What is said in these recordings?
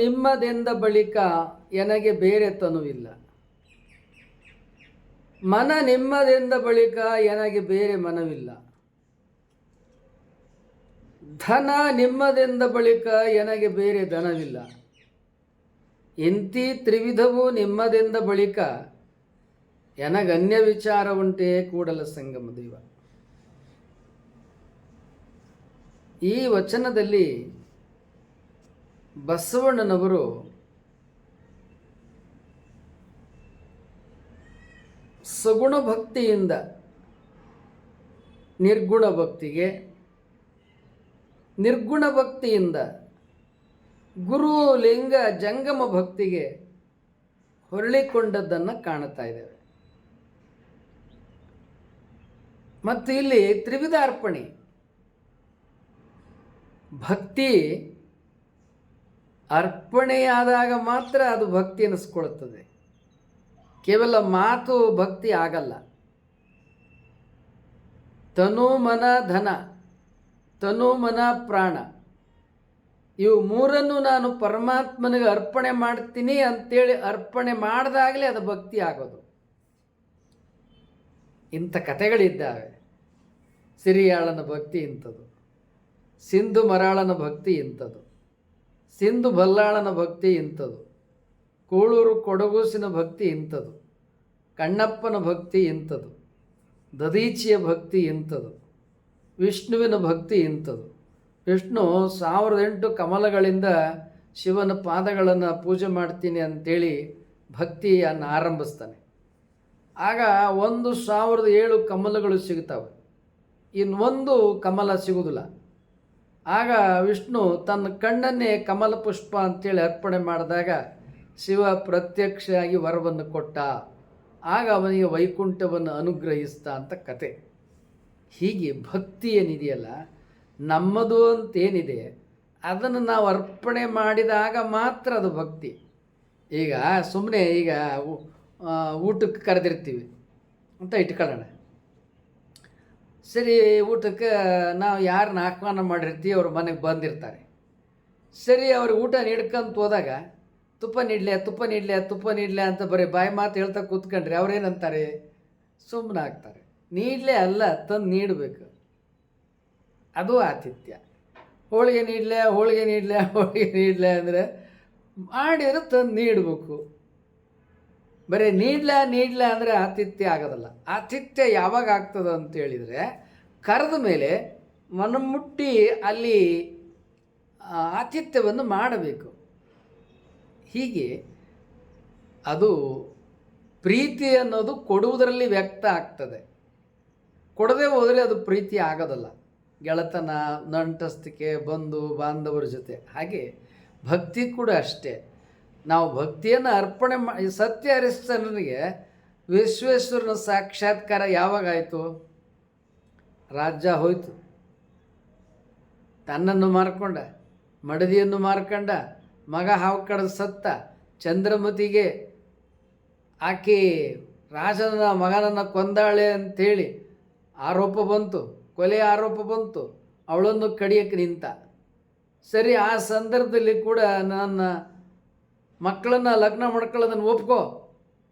ನಿಮ್ಮದೆಂದ ಬಳಿಕ ಎನಗೆ ಬೇರೆ ತನುವಿಲ್ಲ. ಮನ ನಿಮ್ಮದೆಂದ ಬಳಿಕ ಎನಗೆ ಬೇರೆ ಮನವಿಲ್ಲ. ಧನ ನಿಮ್ಮದೆಂದ ಬಳಿಕ ಎನಗೆ ಬೇರೆ ಧನವಿಲ್ಲ. ಇಂತಿ ತ್ರಿವಿಧವು ನಿಮ್ಮದೆಂದ ಬಳಿಕ ಎನಗನ್ಯ ವಿಚಾರ ಉಂಟೇ ಕೂಡಲ ಸಂಗಮ ದೈವ. ಈ ವಚನದಲ್ಲಿ ಬಸವಣ್ಣನವರು ಸಗುಣ ಭಕ್ತಿಯಿಂದ ನಿರ್ಗುಣ ಭಕ್ತಿಗೆ, ನಿರ್ಗುಣ ಭಕ್ತಿಯಿಂದ ಗುರು ಲಿಂಗ ಜಂಗಮ ಭಕ್ತಿಗೆ ಹೊರಳಿಕೊಂಡದ್ದನ್ನು ಕಾಣುತ್ತಾ ಇದ್ದೇವೆ. ಮತ್ತು ಇಲ್ಲಿ ತ್ರಿವಿಧ ಅರ್ಪಣೆ. ಭಕ್ತಿ ಅರ್ಪಣೆಯಾದಾಗ ಮಾತ್ರ ಅದು ಭಕ್ತಿ ಅನ್ನಿಸ್ಕೊಳ್ಳುತ್ತದೆ ಕೇವಲ ಮಾತು ಭಕ್ತಿ ಆಗಲ್ಲ. ತನು ಮನ ಧನ, ತನು ಮನ ಪ್ರಾಣ, ಇವು ಮೂರನ್ನು ನಾನು ಪರಮಾತ್ಮನಿಗೆ ಅರ್ಪಣೆ ಮಾಡ್ತೀನಿ ಅಂತೇಳಿ ಅರ್ಪಣೆ ಮಾಡಿದಾಗಲೇ ಅದು ಭಕ್ತಿ ಆಗೋದು. ಇಂಥ ಕಥೆಗಳಿದ್ದಾವೆ. ಸಿರಿಯಾಳನ ಭಕ್ತಿ ಇಂಥದ್ದು. ಸಿಂಧು ಮರಾಳನ ಭಕ್ತಿ ಇಂಥದ್ದು. ಸಿಂಧು ಬಲ್ಲಾಳನ ಭಕ್ತಿ ಇಂಥದು. ಕೂಳೂರು ಕೊಡಗೂಸಿನ ಭಕ್ತಿ ಇಂಥದು. ಕಣ್ಣಪ್ಪನ ಭಕ್ತಿ ಇಂಥದು. ದದೀಚಿಯ ಭಕ್ತಿ ಇಂಥದು. ವಿಷ್ಣುವಿನ ಭಕ್ತಿ ಇಂಥದು. ವಿಷ್ಣು ಸಾವಿರದ ಎಂಟು ಕಮಲಗಳಿಂದ ಶಿವನ ಪಾದಗಳನ್ನು ಪೂಜೆ ಮಾಡ್ತೀನಿ ಅಂತೇಳಿ ಭಕ್ತಿಯನ್ನು ಆರಂಭಿಸ್ತಾನೆ. ಆಗ ಒಂದು ಸಾವಿರದ ಏಳು ಕಮಲಗಳು ಸಿಗ್ತವೆ. ಇನ್ನೊಂದು ಕಮಲ ಸಿಗುವುದಿಲ್ಲ ಆಗ ವಿಷ್ಣು ತನ್ನ ಕಣ್ಣನ್ನೇ ಕಮಲ ಪುಷ್ಪ ಅಂತೇಳಿ ಅರ್ಪಣೆ ಮಾಡಿದಾಗ ಶಿವ ಪ್ರತ್ಯಕ್ಷವಾಗಿ ವರವನ್ನು ಕೊಟ್ಟ. ಆಗ ಅವನಿಗೆ ವೈಕುಂಠವನ್ನು ಅನುಗ್ರಹಿಸ್ತ ಅಂತ ಕತೆ. ಹೀಗೆ ಭಕ್ತಿ ಏನಿದೆಯಲ್ಲ, ನಮ್ಮದು ಅಂತೇನಿದೆ, ಅದನ್ನು ನಾವು ಅರ್ಪಣೆ ಮಾಡಿದಾಗ ಮಾತ್ರ ಅದು ಭಕ್ತಿ. ಈಗ ಸುಮ್ಮನೆ ಈಗ ಊಟಕ್ಕೆ ಕರೆದಿರ್ತೀವಿ ಅಂತ ಇಟ್ಕೊಳ್ಳೋಣ. ಸರಿ, ಊಟಕ್ಕೆ ನಾವು ಯಾರನ್ನ ಆಹ್ವಾನ ಮಾಡಿರ್ತೀವಿ, ಅವ್ರ ಮನೆಗೆ ಬಂದಿರ್ತಾರೆ. ಸರಿ ಅವ್ರಿಗೆ ಊಟ ನೀಡ್ಕೊಂತ ಹೋದಾಗ, ತುಪ್ಪ ನೀಡ್ಲೆ ತುಪ್ಪ ನೀಡ್ಲೆ ತುಪ್ಪ ನೀಡ್ಲೆ ಅಂತ ಬರೀ ಬಾಯಿ ಮಾತು ಹೇಳ್ತಾ ಕೂತ್ಕೊಂಡ್ರೆ ಅವ್ರೇನಂತಾರೆ? ಸುಮ್ಮನೆ ಆಗ್ತಾರೆ. ನೀಡಲೇ ಅಲ್ಲ, ತಂದು ನೀಡಬೇಕು. ಅದು ಆತಿಥ್ಯ. ಹೋಳಿಗೆ ನೀಡಲೆ ಹೋಳಿಗೆ ನೀಡಲೆ ಹೋಳಿಗೆ ನೀಡಲೆ ಅಂದರೆ ಮಾಡಿದ್ರೆ ತಂದು ನೀಡಬೇಕು. ಬರೀ ನೀಡ್ಲ ನೀಡ್ಲ ಅಂದರೆ ಆತಿಥ್ಯ ಆಗೋದಲ್ಲ. ಆತಿಥ್ಯ ಯಾವಾಗ ಆಗ್ತದೆ ಅಂತ ಹೇಳಿದರೆ, ಕರೆದ ಮೇಲೆ ಮನಮುಟ್ಟಿ ಅಲ್ಲಿ ಆತಿಥ್ಯವನ್ನು ಮಾಡಬೇಕು. ಹೀಗೆ ಅದು ಪ್ರೀತಿ ಅನ್ನೋದು ಕೊಡುವುದರಲ್ಲಿ ವ್ಯಕ್ತ ಆಗ್ತದೆ. ಕೊಡದೆ ಹೋದರೆ ಅದು ಪ್ರೀತಿ ಆಗೋದಲ್ಲ. ಗೆಳತನ, ನಂಟಸ್ತಿಕೆ, ಬಂಧು, ಬಾಂಧವರ ಜೊತೆ. ಹಾಗೆ ಭಕ್ತಿ ಕೂಡ ಅಷ್ಟೇ. ನಾವು ಭಕ್ತಿಯನ್ನು ಅರ್ಪಣೆ ಮಾಡಿ ಸತ್ಯ ಹರಿಶ್ಚಂದ್ರನಿಗೆ ವಿಶ್ವೇಶ್ವರನ ಸಾಕ್ಷಾತ್ಕಾರ ಯಾವಾಗಾಯಿತು ರಾಜ್ಯ ಹೋಯಿತು. ತನ್ನನ್ನು ಮಾರ್ಕೊಂಡ, ಮಡದಿಯನ್ನು ಮಾರ್ಕೊಂಡ, ಮಗ ಹಾವು ಸತ್ತ ಚಂದ್ರಮತಿಗೆ ಆಕೆ ರಾಜನ ಮಗನನ್ನು ಕೊಂದಾಳೆ ಅಂಥೇಳಿ ಆರೋಪ ಬಂತು, ಕೊಲೆ ಆರೋಪ ಬಂತು, ಅವಳನ್ನು ಕಡಿಯಕ್ಕೆ ನಿಂತ. ಸರಿ, ಆ ಸಂದರ್ಭದಲ್ಲಿ ಕೂಡ ನನ್ನ ಮಕ್ಕಳನ್ನು, ಲಗ್ನ ಮಾಡ್ಕೊಳ್ಳೋದನ್ನು ಒಪ್ಕೋ.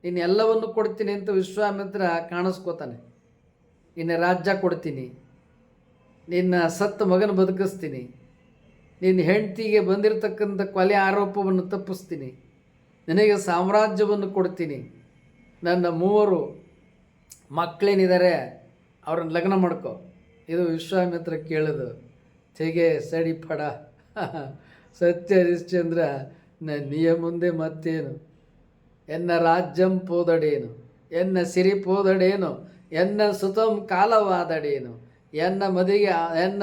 ನೀನು ಎಲ್ಲವನ್ನು ಕೊಡ್ತೀನಿ ಅಂತ ವಿಶ್ವಾಮಿತ್ರ ಕಾಣಿಸ್ಕೋತಾನೆ. ನಿನ್ನ ರಾಜ್ಯ ಕೊಡ್ತೀನಿ. ನಿನ್ನ ಸತ್ತ ಮಗನ ಬದುಕಿಸ್ತೀನಿ. ನಿನ್ನ ಹೆಂಡತಿಗೆ ಬಂದಿರತಕ್ಕಂಥ ಕೊಲೆ ಆರೋಪವನ್ನು ತಪ್ಪಿಸ್ತೀನಿ. ನಿನಗೆ ಸಾಮ್ರಾಜ್ಯವನ್ನು ಕೊಡ್ತೀನಿ. ನನ್ನ ಮೂವರು ಮಕ್ಕಳೇನಿದ್ದಾರೆ, ಅವ್ರನ್ನ ಲಗ್ನ ಮಾಡ್ಕೊ. ಇದು ವಿಶ್ವಾಮಿತ್ರ ಕೇಳೋದು ತೆಗೆ ಸಡಿ ಪಡ ಸತ್ಯ ಹರಿಶ್ಚಂದ್ರ ನನ್ನಿಯ ಮುಂದೆ ಮತ್ತೇನು? ಎನ್ನ ರಾಜ್ಯಂ ಪೋದಡೇನು? ಎನ್ನ ಸಿರಿ ಪೋದಡೇನು? ಎನ್ನ ಸುತಂ ಕಾಲವಾದಡೇನು? ಎನ್ನ ಮದಿಗೆ ಎನ್ನ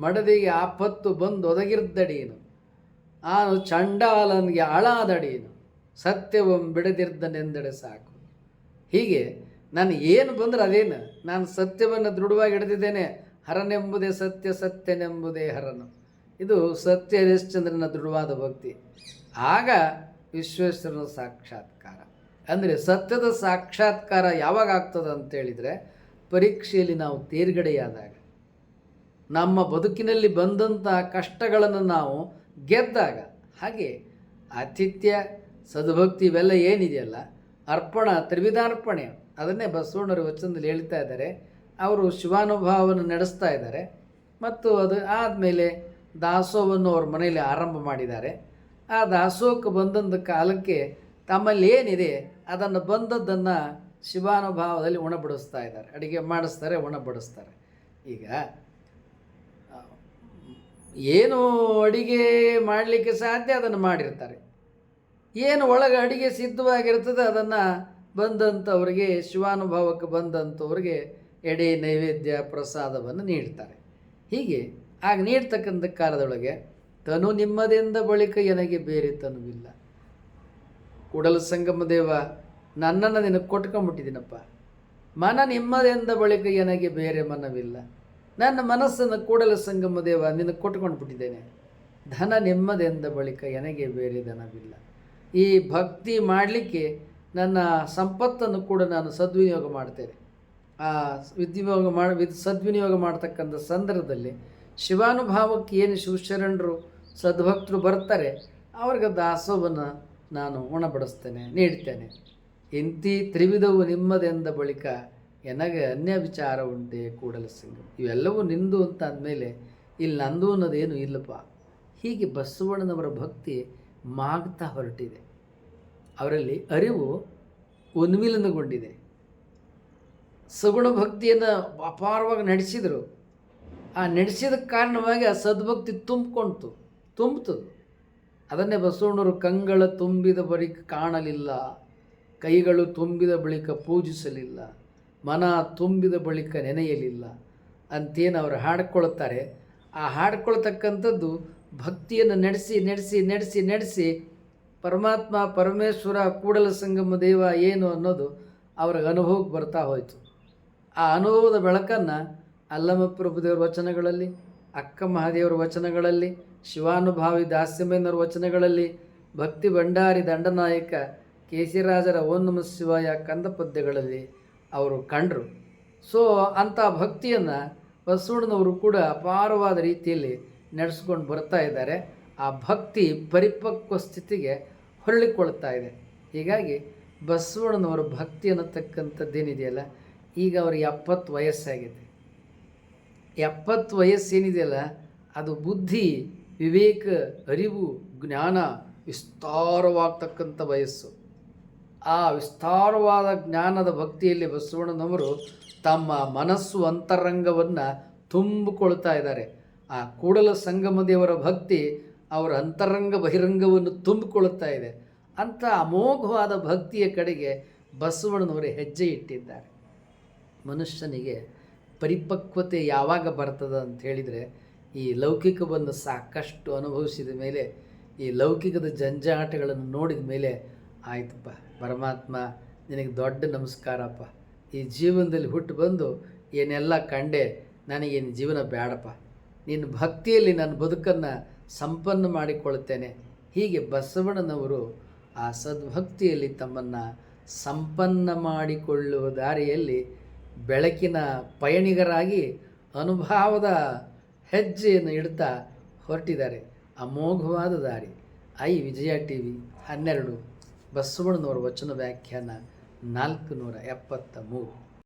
ಮಡದಿಗೆ ಆಪತ್ತು ಬಂದು ಒದಗಿರ್ದಡೇನು ಆನು ಚಂಡಾಲನ್ಗೆ ಅಳಾದಡೇನು ಸತ್ಯವಂ ಬಿಡದಿರ್ದನೆಂದೆಡೆ ಸಾಕು. ಹೀಗೆ ನಾನು ಏನು ಬಂದ್ರೆ ಅದೇನು? ನಾನು ಸತ್ಯವನ್ನು ದೃಢವಾಗಿ ಹಿಡಿದಿದ್ದೇನೆ. ಹರನೆಂಬುದೇ ಸತ್ಯ, ಸತ್ಯನೆಂಬುದೇ ಹರನು. ಇದು ಸತ್ಯ ಹರಿಶ್ಚಂದ್ರನ ದೃಢವಾದ ಭಕ್ತಿ. ಆಗ ವಿಶ್ವೇಶ್ವರನ ಸಾಕ್ಷಾತ್ಕಾರ. ಅಂದರೆ ಸತ್ಯದ ಸಾಕ್ಷಾತ್ಕಾರ ಯಾವಾಗ ಆಗ್ತದೆ ಅಂತೇಳಿದರೆ ಪರೀಕ್ಷೆಯಲ್ಲಿ ನಾವು ತೇರ್ಗಡೆಯಾದಾಗ. ನಮ್ಮ ಬದುಕಿನಲ್ಲಿ ಬಂದಂತಹ ಕಷ್ಟಗಳನ್ನು ನಾವು ಗೆದ್ದಾಗ. ಹಾಗೆ ಆತಿಥ್ಯ, ಸದ್ಭಕ್ತಿ ಇವೆಲ್ಲ ಏನಿದೆಯಲ್ಲ, ಅರ್ಪಣ, ತ್ರಿವಿಧಾರ್ಪಣೆ, ಅದನ್ನೇ ಬಸವಣ್ಣರು ವಚನದಲ್ಲಿ ಹೇಳ್ತಾ ಇದ್ದಾರೆ. ಅವರು ಶಿವಾನುಭಾವವನ್ನು ನಡೆಸ್ತಾ ಇದ್ದಾರೆ. ಮತ್ತು ಅದು ಆದಮೇಲೆ ದಾಸೋಹವನ್ನು ಅವ್ರ ಮನೆಯಲ್ಲಿ ಆರಂಭ ಮಾಡಿದ್ದಾರೆ. ಆ ದಾಸೋಹಕ್ಕೆ ಬಂದಂಥ ಕಾಲಕ್ಕೆ ತಮ್ಮಲ್ಲಿ ಏನಿದೆ, ಅದನ್ನು ಬಂದದ್ದನ್ನು ಶಿವಾನುಭಾವದಲ್ಲಿ ಉಣಬಡಿಸ್ತಾ ಇದ್ದಾರೆ. ಅಡುಗೆ ಮಾಡಿಸ್ತಾರೆ, ಉಣಬಡಿಸ್ತಾರೆ. ಈಗ, ಏನು ಅಡಿಗೆ ಮಾಡಲಿಕ್ಕೆ ಸಾಧ್ಯ, ಅದನ್ನು ಮಾಡಿರ್ತಾರೆ. ಏನು ಒಳಗೆ ಅಡಿಗೆ ಸಿದ್ಧವಾಗಿರ್ತದೆ, ಅದನ್ನು ಬಂದಂಥವ್ರಿಗೆ, ಶಿವಾನುಭಾವಕ್ಕೆ ಬಂದಂಥವ್ರಿಗೆ ಎಡೆ ನೈವೇದ್ಯ ಪ್ರಸಾದವನ್ನು ನೀಡ್ತಾರೆ. ಹೀಗೆ ಆಗ ನೀಡ್ತಕ್ಕಂಥ ಕಾಲದೊಳಗೆ ತನು ನಿಮ್ಮದೆಂದ ಬಳಿಕ ನನಗೆ ಬೇರೆ ತನುವಿಲ್ಲ. ಕೂಡಲ ಸಂಗಮ ದೇವ, ನನ್ನನ್ನು ನಿನಗೆ ಕೊಟ್ಕೊಂಬಿಟ್ಟಿದ್ದೀನಪ್ಪ. ಮನ ನಿಮ್ಮದೆಂದ ಬಳಿಕ ನನಗೆ ಬೇರೆ ಮನವಿಲ್ಲ. ನನ್ನ ಮನಸ್ಸನ್ನು ಕೂಡಲ ಸಂಗಮ ದೇವ ನಿನಗೆ ಕೊಟ್ಕೊಂಡು ಬಿಟ್ಟಿದ್ದೇನೆ ಧನ ನಿಮ್ಮದೆಂದ ಬಳಿಕ ನನಗೆ ಬೇರೆ ಧನವಿಲ್ಲ. ಈ ಭಕ್ತಿ ಮಾಡಲಿಕ್ಕೆ ನನ್ನ ಸಂಪತ್ತನ್ನು ಕೂಡ ನಾನು ಸದ್ವಿನಿಯೋಗ ಮಾಡ್ತೇನೆ. ಆ ವಿದ್ಯೋಗ ಮಾಡಿ ಸದ್ವಿನಿಯೋಗ ಮಾಡ್ತಕ್ಕಂಥ ಸಂದರ್ಭದಲ್ಲಿ ಶಿವಾನುಭಾವಕ್ಕೆ ಏನು ಶಿವಶರಣರು ಸದ್ಭಕ್ತರು ಬರ್ತಾರೆ, ಅವ್ರಿಗೆ ದಾಸವನ್ನು ನಾನು ಉಣಬಡಿಸ್ತೇನೆ, ನೀಡ್ತೇನೆ. ಇಂತಿ ತ್ರಿವಿಧವು ನಿಮ್ಮದೆಂದ ಬಳಿಕ ನನಗೆ ಅನ್ಯ ವಿಚಾರ ಉಂಟೆ ಕೂಡಲ ಸಿಂಗ. ಇವೆಲ್ಲವೂ ನಿಂದು ಅಂತ ಅಂದಮೇಲೆ ಇಲ್ಲಿ ನಂದು ಅನ್ನೋದೇನು ಇಲ್ಲಪ್ಪ. ಹೀಗೆ ಬಸವಣ್ಣನವರ ಭಕ್ತಿ ಮಾಗ್ತಾ ಹೊರಟಿದೆ. ಅವರಲ್ಲಿ ಅರಿವು ಉನ್ಮಿಲನಗೊಂಡಿದೆ. ಸಗುಣ ಭಕ್ತಿಯನ್ನು ಅಪಾರವಾಗಿ ನಡೆಸಿದರು. ಆ ನಡೆಸಿದ ಕಾರಣವಾಗಿ ಆ ಸದ್ಭಕ್ತಿ ತುಂಬಿಕೊಂತು ತುಂಬ್ತದು ಅದನ್ನೇ ಬಸವಣ್ಣರು ಕಂಗಳ ತುಂಬಿದ ಬಳಿಕ ಕಾಣಲಿಲ್ಲ, ಕೈಗಳು ತುಂಬಿದ ಬಳಿಕ ಪೂಜಿಸಲಿಲ್ಲ, ಮನ ತುಂಬಿದ ಬಳಿಕ ನೆನೆಯಲಿಲ್ಲ. ಅಂತೇನು ಅವರು ಹಾಡ್ಕೊಳ್ತಾರೆ. ಆ ಹಾಡ್ಕೊಳ್ತಕ್ಕಂಥದ್ದು ಭಕ್ತಿಯನ್ನು ನಡೆಸಿ ನಡೆಸಿ ನಡೆಸಿ ನಡೆಸಿ ಪರಮಾತ್ಮ, ಪರಮೇಶ್ವರ, ಕೂಡಲ ಸಂಗಮ ದೇವ ಏನು ಅನ್ನೋದು ಅವ್ರಿಗೆ ಅನುಭವಕ್ಕೆ ಬರ್ತಾ ಹೋಯಿತು. ಆ ಅನುಭವದ ಬೆಳಕನ್ನು ಅಲ್ಲಮ ಪ್ರಭುದೇವರ ವಚನಗಳಲ್ಲಿ, ಅಕ್ಕ ಮಹಾದೇವರ ವಚನಗಳಲ್ಲಿ, ಶಿವಾನುಭಾವಿ ದಾಸ್ಯಮೇನವರ ವಚನಗಳಲ್ಲಿ, ಭಕ್ತಿ ಭಂಡಾರಿ ದಂಡನಾಯಕ ಕೇಸಿರಾಜರ ಓಂ ನಮ ಶಿವಾಯ ಕಂದ ಪದ್ಯಗಳಲ್ಲಿ ಅವರು ಕಂಡರು. ಸೊ ಅಂಥ ಭಕ್ತಿಯನ್ನು ಬಸವಣ್ಣನವರು ಕೂಡ ಅಪಾರವಾದ ರೀತಿಯಲ್ಲಿ ನಡೆಸ್ಕೊಂಡು ಬರ್ತಾ ಇದ್ದಾರೆ. ಆ ಭಕ್ತಿ ಪರಿಪಕ್ವ ಸ್ಥಿತಿಗೆ ಹೊರಳಿಕೊಳ್ತಾ ಇದೆ. ಹೀಗಾಗಿ ಬಸವಣ್ಣನವರ ಭಕ್ತಿ ಅನ್ನತಕ್ಕಂಥದ್ದೇನಿದೆಯಲ್ಲ ಈಗ ಅವರಿಗೆ ಎಪ್ಪತ್ತು ವಯಸ್ಸಾಗಿದೆ. ಎಪ್ಪತ್ತು ವಯಸ್ಸೇನಿದೆಯಲ್ಲ, ಅದು ಬುದ್ಧಿ, ವಿವೇಕ, ಅರಿವು, ಜ್ಞಾನ ವಿಸ್ತಾರವಾಗ್ತಕ್ಕಂಥ ವಯಸ್ಸು. ಆ ವಿಸ್ತಾರವಾದ ಜ್ಞಾನದ ಭಕ್ತಿಯಲ್ಲಿ ಬಸವಣ್ಣನವರು ತಮ್ಮ ಮನಸ್ಸು ಅಂತರಂಗವನ್ನು ತುಂಬಿಕೊಳ್ತಾ ಇದ್ದಾರೆ. ಆ ಕೂಡಲ ಸಂಗಮದೇವರ ಭಕ್ತಿ ಅವರ ಅಂತರಂಗ ಬಹಿರಂಗವನ್ನು ತುಂಬಿಕೊಳ್ಳುತ್ತಾ ಇದೆ. ಅಂಥ ಅಮೋಘವಾದ ಭಕ್ತಿಯ ಕಡೆಗೆ ಬಸವಣ್ಣನವರು ಹೆಜ್ಜೆ ಇಟ್ಟಿದ್ದಾರೆ. ಮನುಷ್ಯನಿಗೆ ಪರಿಪಕ್ವತೆ ಯಾವಾಗ ಬರ್ತದೆ ಅಂತ ಹೇಳಿದರೆ, ಈ ಲೌಕಿಕವನ್ನು ಸಾಕಷ್ಟು ಅನುಭವಿಸಿದ ಮೇಲೆ, ಈ ಲೌಕಿಕದ ಜಂಜಾಟಗಳನ್ನು ನೋಡಿದ ಮೇಲೆ ಆಯ್ತಪ್ಪ, ಪರಮಾತ್ಮ ನಿನಗೆ ದೊಡ್ಡ ನಮಸ್ಕಾರಪ್ಪ. ಈ ಜೀವನದಲ್ಲಿ ಹುಟ್ಟು ಬಂದು ಏನೆಲ್ಲ ಕಂಡೆ, ನನಗೇನು ಜೀವನ ಬೇಡಪ್ಪ ನಿನ್ನ ಭಕ್ತಿಯಲ್ಲಿ ನನ್ನ ಬದುಕನ್ನು ಸಂಪನ್ನ ಮಾಡಿಕೊಳ್ಳುತ್ತೇನೆ. ಹೀಗೆ ಬಸವಣ್ಣನವರು ಆ ಸದ್ಭಕ್ತಿಯಲ್ಲಿ ತಮ್ಮನ್ನು ಸಂಪನ್ನ ಮಾಡಿಕೊಳ್ಳುವ ದಾರಿಯಲ್ಲಿ ಬೆಳಕಿನ ಪಯಣಿಗರಾಗಿ ಅನುಭವದ ಹೆಜ್ಜೆಯನ್ನು ಇಡ್ತಾ ಹೊರಟಿದ್ದಾರೆ. ಅಮೋಘವಾದ ದಾರಿ. ಐ ವಿಜಯ ಟಿ ವಿ ಹನ್ನೆರಡು ಬಸವಣ್ಣನವರ ವಚನ ವ್ಯಾಖ್ಯಾನ ನಾಲ್ಕು ನೂರ ಎಪ್ಪತ್ತ ಮೂರು.